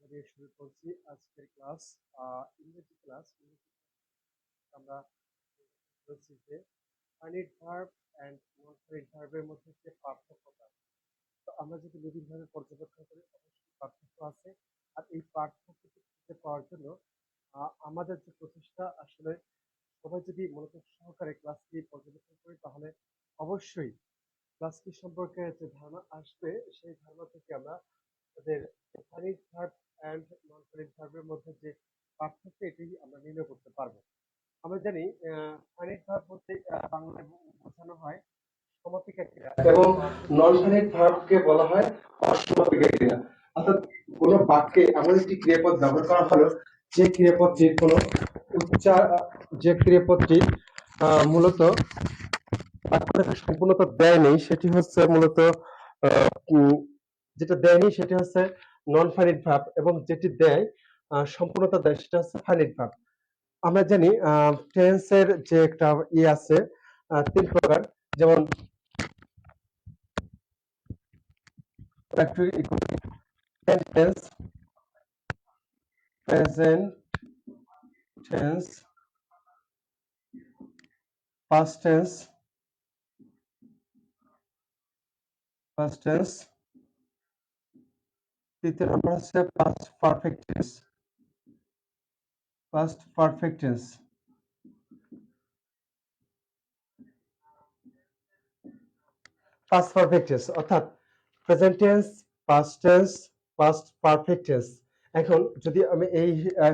জানিয়ে শুরু করছি। আজকের ক্লাস ইংরেজি ক্লাস। আমরা বলছি যে ভার্ব অ্যান্ড ভার্বের মধ্যে যে পার্থক্যটা তো আমরা যদি পর্যবেক্ষণ করি, অবশ্যই পার্থক্য আছে। আর এই পার্থক্যটি খুঁজে পাওয়ার জন্য আমাদের যে প্রচেষ্টা, আসলে সবাই যদি মনোযোগ সহকারে ক্লাসটি পর্যবেক্ষণ করি, তাহলে অবশ্যই ক্লাসটি সম্পর্কে যে ধারণা আসবে, সেই ধারণা থেকে আমরা তাদের finite verb and non finite ভার্বের মধ্যে যে পার্থক্য এটি আমরা নির্ণয় করতে পারব। আমরা জানি ফাইনিট ভার্ব বলতে বাংলায় বোঝানো হয় সমাপিকা ক্রিয়া এবং নন ফাইনিট ভার্বকে বলা হয় অসমাপিকা ক্রিয়া অর্থাৎ কোনো বাক্যে এমন একটি ক্রিয়াপদ ব্যবহার করা হলো, যে ক্রিয়াপদটির কোনো উচ্চার, যে ক্রিয়াপদটি মূলত বাক্যটাকে সম্পূর্ণতা দেয়নি, সেটি হচ্ছে মূলত যেটা দেয়নি সেটা হচ্ছে নন ফাইনিট ভার্ব এবং যেটি দেয় সম্পূর্ণতা দেয় সেটা হচ্ছে ফাইনিট ভার্ব আমরা জানি টেন্সের যে একটা ই আছে তিন প্রকার। যেমন past tense past tense তৃতীয় নম্বর হচ্ছে past perfect tense past perfect tense past perfect tense অর্থাৎ present tense past tense, past perfect tense এখন যদি আমি এই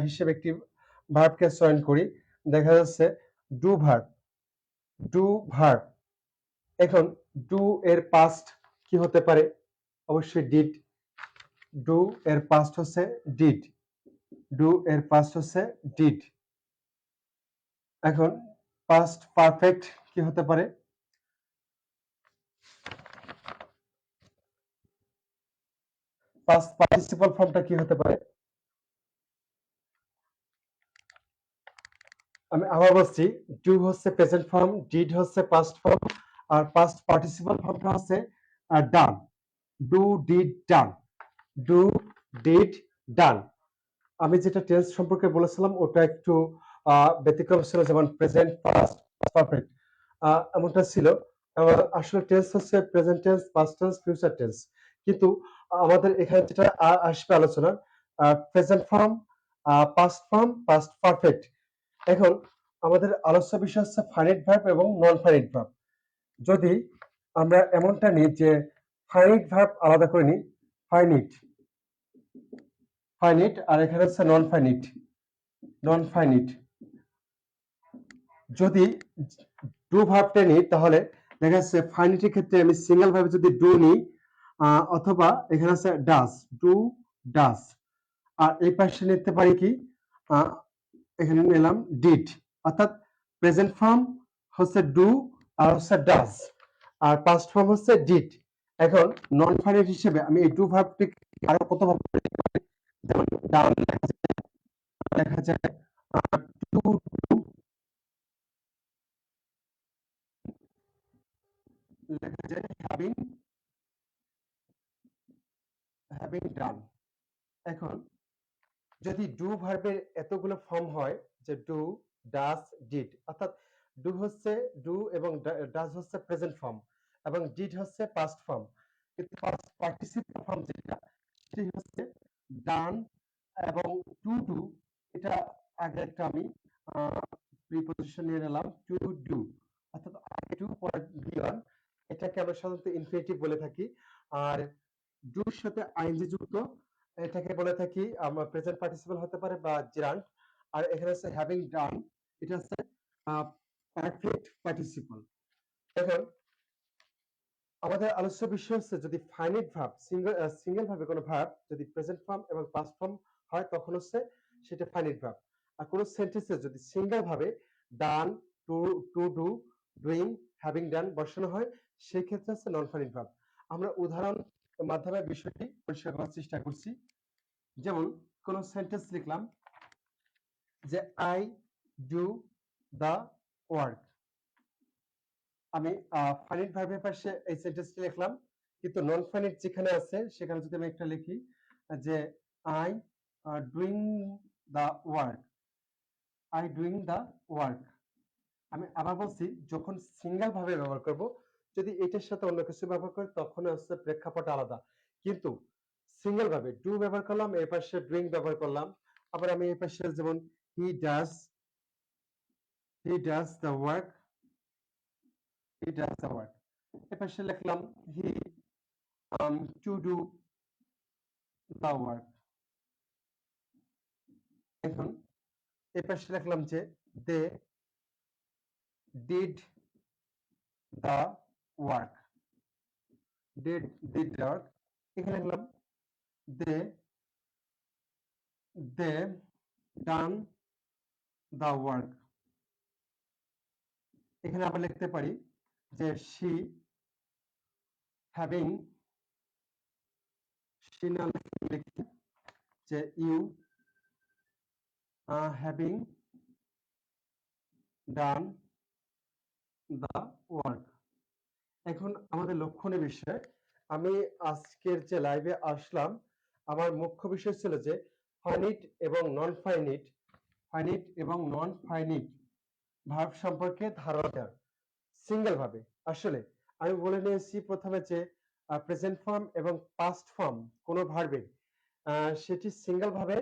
হিসেবে একটি ভার্বকে চয়ন করি, দেখা যাচ্ছে ডু ভার্ব ডু ভার্ব এখন ডু এর পাস্ট কি হতে পারে? অবশ্যই ডিড ডু এর পাস্ট হচ্ছে ডিড ডু এর পাস্ট হচ্ছে ডিড এখন পাস্ট পারফেক্ট কি হতে পারে? পাস্ট পার্টিসিপাল ফর্মটা কি হতে পারে? আমি আবার বলছি ডু হচ্ছে প্রেজেন্ট ফর্ম ডিড হচ্ছে পাস্ট ফর্ম আর পাস্ট পার্টিসিপাল ফর্মটা হচ্ছে done do did done do did done আমি যেটা টেন্স সম্পর্কে বলেছিলাম, ওটা একটু ব্যতিক্রম ছিল, যেমন প্রেজেন্ট পাস্ট পারফেক্ট এমনটা ছিল। আসলে টেন্স হচ্ছে present tense past tense future tense কিন্তু আমাদের এখানে যেটা আসবে আলোচনা present form past form past perfect এখন আমাদের আলোচ্য বিষয় হচ্ছে ফাইনাইট ভার্ব এবং নন ফাইনাইট ভার্ব যদি আমরা এমনটা নিই যে ফাইনাইট ভার্ব আলাদা করে নিই ফাইনিট ফাইনিট আর এখানে হচ্ছে নন ফাইনিট নন ফাইনিট যদি ডু ভার্বটা নিই, তাহলে দেখা যাচ্ছে ফাইনিটের ক্ষেত্রে আমি সিঙ্গেল ভাবে যদি ডু নিই অথবা এখানে আছে ডাস ডু ডাস আর এই পাশে নিতে পারি কি? এখানে নিলাম ডিড অর্থাৎ প্রেজেন্ট ফর্ম হচ্ছে ডু আর হচ্ছে ডাস আর পাস্ট ফর্ম হচ্ছে ডিড এখন নন ফাইনাইট হিসেবে আমি এই ডু ভার্বটি আরও কত ভাবে? যেমন ডান লেখা যায় লেখা যায় লেখা যায় হ্যাভিং হ্যাভিং ডান এখন যদি ডু ভার্বের এতগুলো ফর্ম হয় যে ডু ডাস ডিড অর্থাৎ ডু হচ্ছে ডু এবং ডাস হচ্ছে প্রেজেন্ট ফর্ম এবং ডিড হচ্ছে পাস্ট ফর্ম কিন্তু পাস্ট ফর্ম যেটা, সেটি হচ্ছে ডান এবং টু ডু এটা আগে একটা আমি প্রিপোজিশন নিয়ে নিলাম টু ডু অর্থাৎ আগে টু পরে বি ওয়ান এটাকে আমরা সাধারণত ইনফিনিটিভ বলে থাকি, আর ডুর সাথে আইনজি যুক্ত, এটাকে বলে থাকি, আমরা প্রেজেন্ট পার্টিসিপাল হতে পারে বা জিরান্ট আর এখানে আছে হ্যাভিং ডান এটা হচ্ছে পারফেক্ট পার্টিসিপাল এখন আমাদের আলোচ্য বিষয় হচ্ছে যদি ফাইনাইট ভার্ব সিঙ্গেল সিঙ্গেল ভাবে কোনো ভার্ব যদি প্রেজেন্ট ফর্ম এবং পাস্ট ফর্ম হয়, তখন হচ্ছে সেটা ফাইনাইট ভার্ব আর কোনো সেন্টেন্সে যদি সিঙ্গেল ভাবে done to to do doing having done বসানো হয় সেই ক্ষেত্রে হচ্ছে নন ফাইনাইট ভার্ব আমরা উদাহরণ মাধ্যমে বিষয়টি পরিষ্কার করার চেষ্টা করছি। যেমন কোন সেন্টেন্স লিখলাম যে আই ডু দা ওয়ার্ক আমি ফাইনাইট ভার্বের পাশে এই সেন্টেন্সটি লিখলাম। কিন্তু নন ফাইনাইট যেখানে আছে, সেখানে যদি আমি একটা লিখি, যে I doing the work I doing the work আমি আবার বলছি, যখন সিঙ্গেল ভাবে ব্যবহার করব, যদি এটার সাথে অন্য কিছু ব্যবহার করি, তখন হচ্ছে প্রেক্ষাপট আলাদা। কিন্তু সিঙ্গেল ভাবে ডু ব্যবহার করলাম এই পাশে ডুইং ব্যবহার করলাম, আবার আমি এই পাশে যেমন he does he does the work he does the work এই পাশে লিখলাম, he to do the work. এখন এই পাশে লিখলাম যে, দে did the work did did the work এখানে লিখলাম they they done the work এখানে আবার লিখতে পারি যে she having she না লিখি যে uh, having done the work. এখন আমাদের লক্ষণীয় বিষয় আমি আজকের যে লাইভে আসলাম আমার মুখ্য বিষয় ছিল যে ফাইনিট এবং নন ফাইনিট ফাইনিট এবং নন ফাইনিট ভার্ব সম্পর্কে ধারণা সিঙ্গেল ভাবে। আসলে আমি বলে নিয়েছি প্রথমে যে প্রেজেন্ট ফর্ম এবং পাস্ট ফর্ম কোনো ভার্বের সেটি সিঙ্গেল ভাবে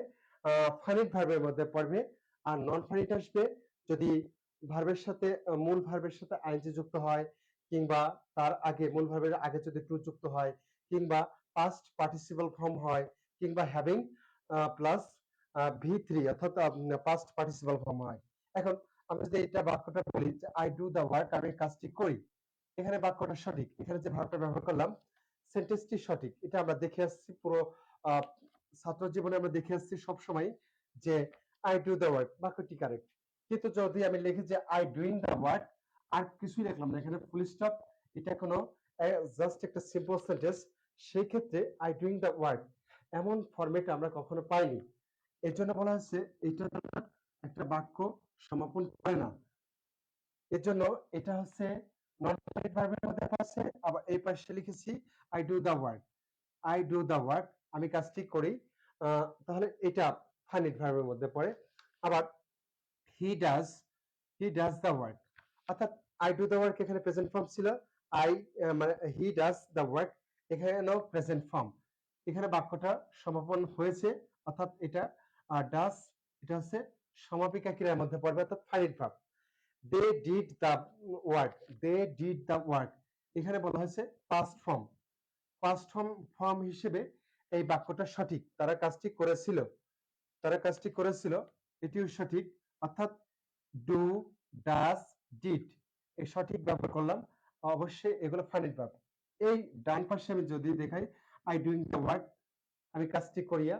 ফাইনিট ভার্বের মধ্যে পড়বে আর নন ফাইনিট আসবে। যদি ভার্বের সাথে মূল ভার্বের সাথে আইনজি যুক্ত হয় কিংবা তার আগে, মূল ভার্বের আগে যদি টু যুক্ত হয় কিংবা পাস্ট পার্টিসিপাল ফর্ম হয় কিংবা হ্যাভিং প্লাস ভি থ্রি অর্থাৎ পাস্ট পার্টিসিপাল ফর্ম হয়। এখন আমরা যদি এটা বাক্যটা বলি যে আই ডু দ্য ওয়ার্ক আমি কাজটি করি। এখানে বাক্যটা সঠিক। এখানে যে ভার্বটা ব্যবহার করলাম সেন্টেন্সটি সঠিক। এটা আমরা দেখে আসছি পুরো ছাত্র জীবনে আমরা দেখে আসছি সবসময় যে আই ডু দ্য ওয়ার্ক বাক্যটি কারেক্ট কিন্তু যদি আমি লিখি যে আই ডুইং দ্য ওয়ার্ক আর কিছুই লিখলাম না। এখানে ফুল স্টপ এটা কোনো জাস্ট একটা সিম্পল সেন্টেন্স সেই ক্ষেত্রে আই ডুইং দ্য ওয়ার্ক এমন ফরম্যাট আমরা কখনো পাইনি। এর জন্য বলা হচ্ছে এটা একটা বাক্য সমাপন করে না। এর জন্য এটা হচ্ছে আবার এই পাশে লিখেছি I do the work I do the work আমি কাজটি করি। তাহলে এটা ফাইনিট ভার্বের মধ্যে পড়ে। আবার he does he does the work অর্থাৎ আই ডু দ্য ওয়ার্ক এখানে প্রেজেন্ট ফর্ম ছিল। আই মানে হি ডাজ দ্য ওয়ার্ক এখানেও প্রেজেন্ট ফর্ম এখানে বাক্যটা সমাপন হয়েছে। অর্থাৎ এটা ডাজ এটা হচ্ছে সমাপিকা ক্রিয়ার মধ্যে পড়বে, অর্থাৎ finite verb they did the work they did the work এখানে বলা হয়েছে past form past form form হিসেবে এই বাক্যটা সঠিক। তারা কাজটি করেছিল। তারা কাজটি করেছিল, এটিও সঠিক। অর্থাৎ ডু ডাস ডিড এই সঠিক ব্যবহার করলাম, অবশ্যই এগুলো ফাইনিট ভার্ব এই ডান পাশে আমি যদি দেখাই আই ডুইং দ্য ওয়ার্ক আমি কাজটি করিয়া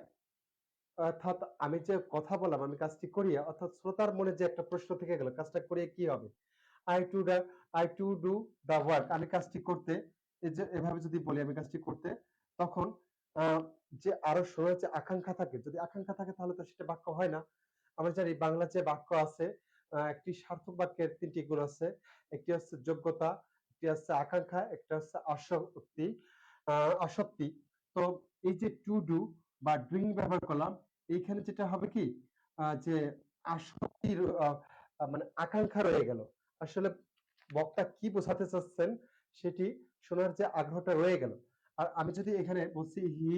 অর্থাৎ আমি যে কথা বললাম, আমি কাজটি করিয়া, অর্থাৎ শ্রোতার মনে যে একটা প্রশ্ন থেকে গেল, কাজটা করিয়ে কি হবে? I to the I to do the work আমি কাজটি করতে, এই যে এভাবে যদি বলি আমি কাজটি করতে, তখন যে আরও যে আকাঙ্ক্ষা থাকে, যদি আকাঙ্ক্ষা থাকে তাহলে তো সেটা বাক্য হয় না। আমরা জানি বাংলা যে বাক্য আছে একটি সার্থক বাক্যের তিনটি গুণ আছে। একটি হচ্ছে যোগ্যতা, একটি হচ্ছে আকাঙ্ক্ষা, একটা হচ্ছে আসক্তি আসক্তি তো এই যে টু ডু বা ডুইং ব্যবহার করলাম, এইখানে যেটা হবে কি যে আসক্তির মানে আকাঙ্ক্ষা রয়ে গেল। আসলে বক্তা কি বোঝাতে চাচ্ছেন সেটি শোনার যে আগ্রহটা রয়ে গেল। আর আমি যদি এখানে বলছি, he,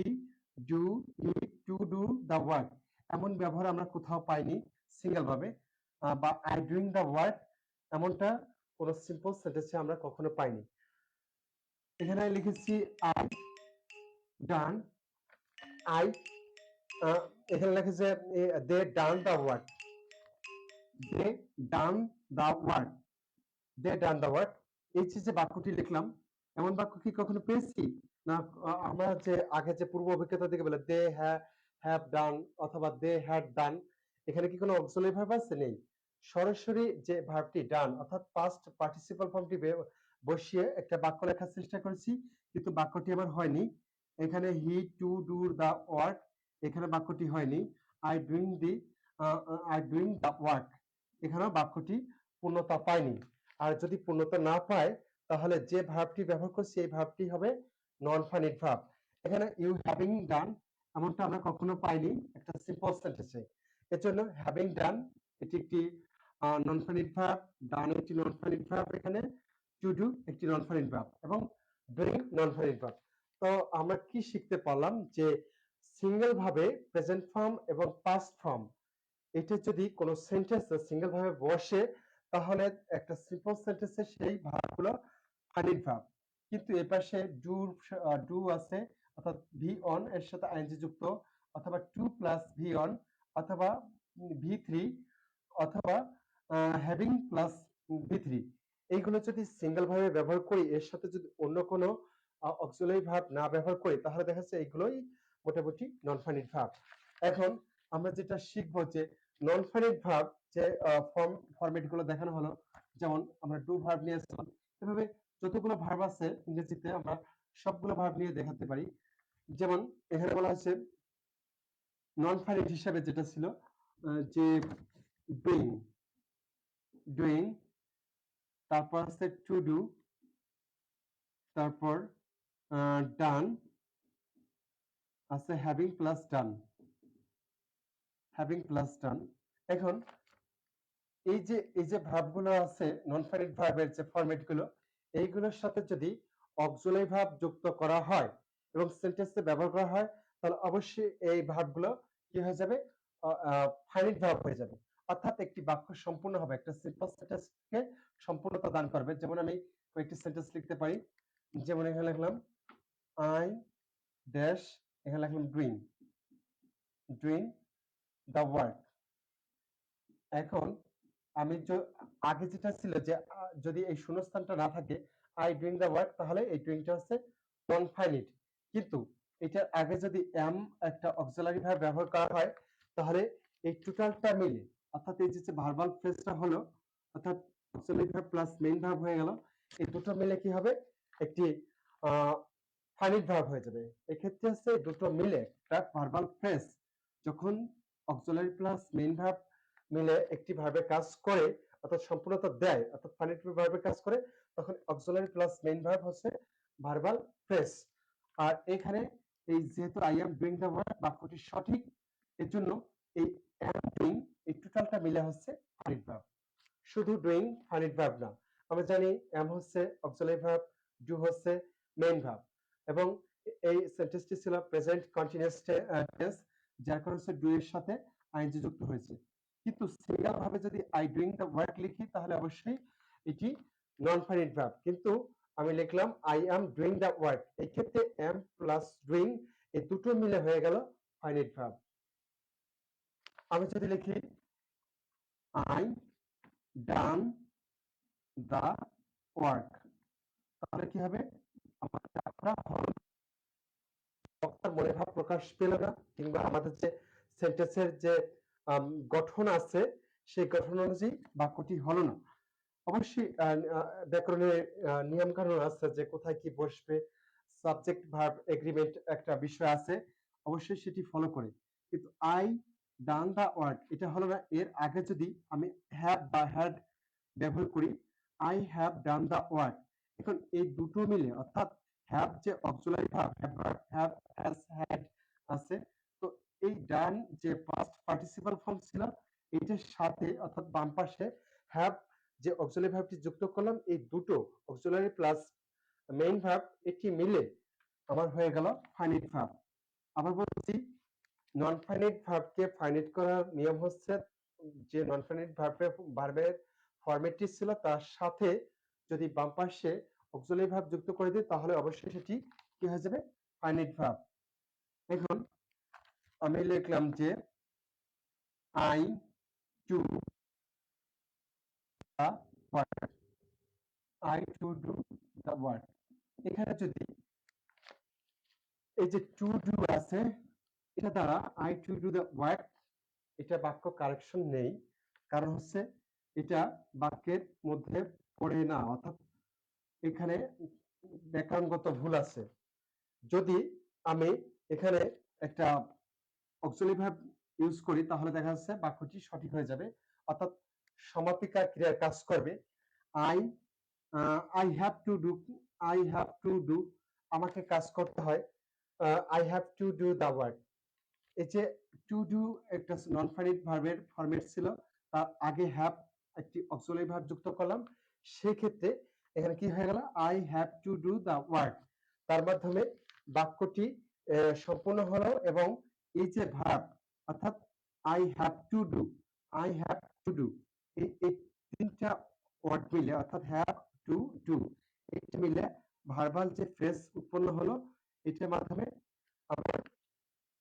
do, he, to, do, the work এমন ব্যবহার আমরা কোথাও পাইনি সিঙ্গেল ভাবে বা আই ডুইং দা ওয়ার্ক এমনটা কোন সিম্পল সেন্টেন্সে আমরা কখনো পাইনি। এখানে লিখেছি, আই ডান আই এখানে লিখেছে they done the work they done the work they done the work এই যে যে বাক্যটি লিখলাম, এমন বাক্য কি কখনো পেয়েছি? না আমরা যে আগে যে পূর্ব অভিজ্ঞতা থেকে বলে দে হ্যাভ ডান অথবা দে হ্যাড ডান এখানে কি কোনো অক্সিলারি ভার্ব আছে? নেই। সরাসরি যে ভার্বটি ডান অর্থাৎ পাস্ট পার্টিসিপাল ফর্মটি বসিয়ে একটা বাক্য লেখার চেষ্টা করেছি, কিন্তু বাক্যটি আমার হয়নি। এখানে he to do the work এখানে বাক্যটি হয়নি। I doing the I doing the work এখানেও বাক্যটি পূর্ণতা পায়নি। আর যদি পূর্ণতা না পায়, তাহলে যে ভাবটি ব্যবহার করছি এই ভাবটি হবে নন ফাইনিট ভাব এখানে ইউ হ্যাভিং ডান এমনটা আমরা কখনো পাইনি, একটা সিম্পল সেন্টেন্সে এর জন্য হ্যাভিং ডান এটি একটি নন ফাইনিট ভাব ডান একটি নন ফাইনিট ভার্ব এখানে টু ডু একটি নন ফাইনিট ভার্ব এবং ডুইং নন ফাইনিট ভার্ব তো আমরা কি শিখতে পারলাম? যে সিঙ্গেল ভাবে প্রেজেন্ট ফর্ম এবং পাস্ট ফর্ম এটা যদি কোনো সেন্টেন্সে সিঙ্গেল ভাবে বসে, তাহলে একটা সিম্পল সেন্টেন্সে সেই ভার্বগুলো ফাইনিট ভার্ব কিন্তু এ পাশে ডু ডু আছে, অর্থাৎ ভি অন এর সাথে আইএনজি যুক্ত, অথবা টু প্লাস ভি অন অথবা ভি থ্রি অথবা হ্যাভিং প্লাস ভি থ্রি এইগুলো যদি সিঙ্গেল ভাবে ব্যবহার করি, এর সাথে যদি অন্য কোনো অক্সিলারি ভার্ব না ব্যবহার করি তাহলে দেখা যাচ্ছে এইগুলোই মোটামুটি নন ফাইনিট ভার্ব এখন আমরা যেটা শিখব যে নন ফাইনিট ভার্ব যে ফর্ম ফরম্যাটগুলো দেখানো হলো, যেমন আমরা ডু ভার্ব নিয়ে আসলাম। এভাবে যতগুলো ভার্ব আছে ইংরেজিতে আমরা সবগুলো ভার্ব নিয়ে দেখাতে পারি। যেমন এখানে বলা হয়েছে নন ফাইনিট হিসাবে যেটা ছিল যে ডুইং ডুইং তারপর আছে টু ডু তারপর ডান আছে having plus done having plus done এখন এই যে এই যে ভার্বগুলো আছে নন ফাইনিট ভার্বের যে ফরম্যাটগুলো, এইগুলোর সাথে যদি অক্সিলারি ভার্ব যুক্ত করা হয় এবং সেন্টেন্সে ব্যবহার করা হয়, তাহলে অবশ্যই এই ভার্বগুলো কি হয়ে যাবে? ফাইনিট ভাব হয়ে যাবে। অর্থাৎ একটি বাক্য সম্পূর্ণ হবে, একটা সিম্পল সেন্টেন্সকে সম্পূর্ণতা দান করবে। যেমন আমি কয়েকটি সেন্টেন্স লিখতে পারি। যেমন এখানে লিখলাম আই ড্যাশ এখানে লিখলাম ডুইং ডুইং দ্য ওয়ার্ক এখন আমি আগে যেটা ছিল যে যদি এই শূন্যস্থানটা না থাকে আই ডুইং দ্য ওয়ার্ক তাহলে এই ডুইংটা হচ্ছে নন ফাইনিট কিন্তু এটার আগে যদি এম একটা অক্সিলারি ভার্ব ব্যবহার করা হয়, তাহলে এই টোটালটা মিলে, অর্থাৎ এই যে ভার্বাল ফ্রেজটা হলো, অর্থাৎ auxiliary verb plus main verb হয়ে গেল, এই দুটো মিলে কি হবে? একটি ফাইনিট ভার্ব হয়ে যাবে। এক্ষেত্রে হচ্ছে দুটো মিলে একটা ভার্বাল ফ্রেজ যখন অক্সিলারি প্লাস মেইন ভার্ব মিলে একটি ভার্বে কাজ করে, অর্থাৎ সম্পূর্ণতা দেয়, অর্থাৎ ফাইনিট ভার্বে কাজ করে, তখন অক্সিলারি প্লাস মেইন ভার্ব হচ্ছে ভার্বাল ফ্রেজ আর এখানে এই যেহেতু I am doing the work বাক্যটি সঠিক এর জন্য এই এম ডুইং এই টোটালটা মিলে হচ্ছে ফাইনিট ভার্ব শুধু ডুইং ফাইনিট ভার্ব না আমরা জানি এম হচ্ছে অক্সিলারি ভার্ব ডু হচ্ছে মেইন ভার্ব এবং এই সেন্টেন্সটি ছিল প্রেজেন্ট কন্টিনিউয়াস টেন্স যার কারণে হচ্ছে ডু এর সাথে আইএনজি যুক্ত হয়েছে। কিন্তু সিঙ্গেল ভাবে যদি আই ডুইং দ্য ওয়ার্ক লিখি, তাহলে অবশ্যই এটি নন ফাইনিট ভার্ব কিন্তু আমি লিখলাম I am doing the work এই ক্ষেত্রে এম প্লাস ডুইং এই দুটো মিলে হয়ে গেল ফাইনিট ভার্ব আমি যদি লিখি আই ডান দা ওয়ার্ক তাহলে কি হবে? বক্তার মনে ভাব প্রকাশ পেল না, কিংবা আমাদের যে সেন্টেন্সের যে গঠন আছে, সেই গঠন অনুযায়ী বাক্যটি হলো না। অবশ্যই ব্যাকরণের নিয়ম কানুন আছে যে কোথায় কি বসবে সাবজেক্ট ভার্ব এগ্রিমেন্ট একটা বিষয় আছে, অবশ্যই সেটি ফলো করে। কিন্তু আই ডান দা ওয়ার্ক এটা হলো না, এর আগে যদি আমি হ্যাভ বা হ্যাড ব্যবহার করি I have done the work এখন এই দুটো মিলে, অর্থাৎ হ্যাভ যে auxiliary verb have has had আছে, তো এই ডান যে পাস্ট পার্টিসিপাল ফর্ম ছিল এটার সাথে অর্থাৎ বাম পাশে হ্যাভ যে অক্সিলারি যুক্ত করলাম, এই দুটো অক্সিলারি প্লাস মেইন ভার্ব এটি মিলে আমার হয়ে গেল ফাইনিট ভার্ব আবার বলছি নন ফাইনিট ভার্বকে ফাইনিট করার নিয়ম হচ্ছে, যে নন ফাইনিট ভার্বের ভার্বের ফরম্যাটটি ছিল, তার সাথে যদি বাম পাশে অক্সিলারি ভার্ব যুক্ত করে দিই, তাহলে অবশ্যই সেটি কি হয়ে যাবে? ফাইনিট ভার্ব এখন আমি লিখলাম যে I to work I to do the এখানে যদি এই যে টু ডু আছে, এটা দ্বারা I to do the work এটা বাক্য কারেকশন নেই। কারণ হচ্ছে এটা বাক্যের মধ্যে পড়ে না, অর্থাৎ এখানে ব্যাকরণগত ভুল আছে। যদি আমি এখানে একটা অক্সিলারি ভার্ব ইউজ করি, তাহলে দেখা যাচ্ছে বাক্যটি সঠিক হয়ে যাবে। অর্থাৎ সমাপিকা ক্রিয়ার কাজ করবে। I I have to do I have to do আমাকে কাজ করতে হয় I have to do the work এই যে টু ডু একটা নন ফাইনাইট ভার্বের ফরম্যাট ছিল, তার আগে হ্যাভ একটি অক্সিলারি ভার্ব যুক্ত করলাম, সেক্ষেত্রে এখানে কি হয়ে গেল? I have to do the work তার মাধ্যমে বাক্যটি সম্পূর্ণ হলো এবং এই যে ভার্ব অর্থাৎ I have to do I have to do এই তিনটা ওয়ার্ড মিলে, অর্থাৎ হ্যাভ টু ডু এটা মিলে ভার্বাল যে ফ্রেজ উৎপন্ন হলো, এটার মাধ্যমে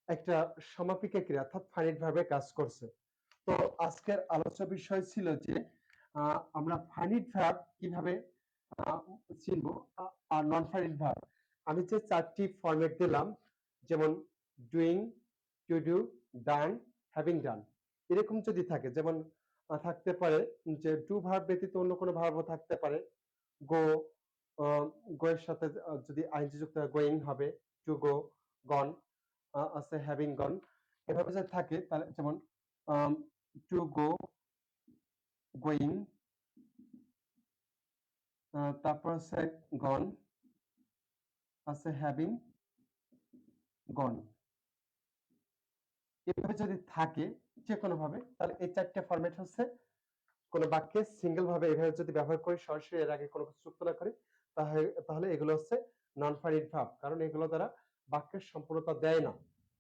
একটা সমাপিকা ক্রিয়া অর্থাৎ ফাইনাইট ভাবে কাজ করছে। তো আজকের আলোচ্য বিষয় ছিল যে আমরা ফাইনাইট ভার্ব কীভাবে চিনবো আর নন ফাইনাইট ভার্ব আমি যে চারটি ফরম্যাট দিলাম, যেমন doing to do done having done এরকম যদি থাকে, যেমন থাকতে পারে যে ডু ভার্ব ব্যতীত অন্য কোনো ভার্বও থাকতে পারে। গো গো এর সাথে যদি আইনজি যুক্ত গোয়িং হবে টু গো গন আছে হ্যাভিং গন এভাবে যদি থাকে, তাহলে যেমন টু গো গোয়িং তারপর আছে গন, আছে হ্যাভিং, গন। এভাবে যদি থাকে যে কোনো ভাবে তাহলে এই চারটে ফরম্যাট হচ্ছে। কোন বাক্যে সিঙ্গেল ভাবে এভাবে যদি ব্যবহার করি, সরাসরি এর আগে কোনো কিছু যুক্ত না করি তাহলে এগুলো হচ্ছে নন ফাইনিট ভাব, কারণ এগুলো দ্বারা বাক্যের সম্পূর্ণতা দেয় না,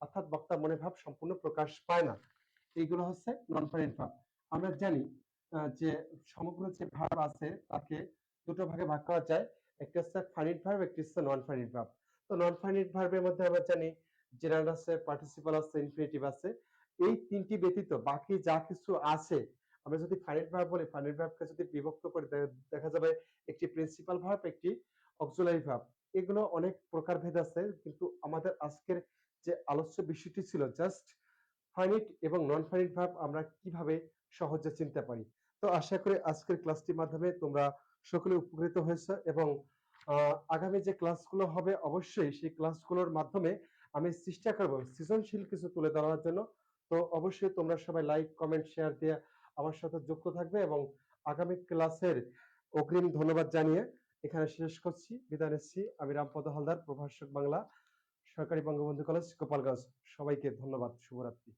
অর্থাৎ বক্তা মনে ভাব সম্পূর্ণ প্রকাশ পায় না। এইগুলো হচ্ছে নন ফাইনিট ভাব। আমরা জানি যে সমগ্র যে ভাব আছে, তাকে দুটো ভাগে ভাগ করা যায়। একটি হচ্ছে ফাইনিট ভার্ব একটি হচ্ছে নন ফাইনিট ভাব তো নন ফাইনিট ভার্বের মধ্যে আমরা জানি জেনারেল আছে পার্টিসিপাল আছে ইনফিনিটিভ আছে। এই তিনটি ব্যতীত বাকি যা কিছু আছে, আমরা যদি ফাইনাইট ভার্ব বলি ফাইনাইট ভার্বকে যদি বিভক্ত করে দেখা যাবে একটি প্রিন্সিপাল ভার্ব একটি অক্সিলারি ভার্ব এগুলো অনেক প্রকারভেদ আছে, কিন্তু আমাদের আজকের যে আলোচ্য বিষয়টি ছিল জাস্ট ফাইনিট এবং নন ফাইনিট ভার্ব আমরা কীভাবে সহজে চিনতে পারি? তো আশা করি আজকের ক্লাসটির মাধ্যমে তোমরা সকলে উপকৃত হয়েছে এবং আগামী যে ক্লাসগুলো হবে অবশ্যই সেই ক্লাসগুলোর মাধ্যমে আমি চেষ্টা করব সৃজনশীল কিছু তুলে ধরার জন্য। তো অবশ্যই তোমরা সবাই লাইক কমেন্ট শেয়ার দিয়ে আমার সাথে যুক্ত থাকবে এবং আগামী ক্লাসের অগ্রিম ধন্যবাদ জানিয়ে এখানে শেষ করছি। বিদায় নিচ্ছি। আমি রামপদ হালদার, প্রভাষক বাংলা, সরকারি বঙ্গবন্ধু কলেজ, গোপালগঞ্জ। সবাইকে ধন্যবাদ। শুভরাত্রি।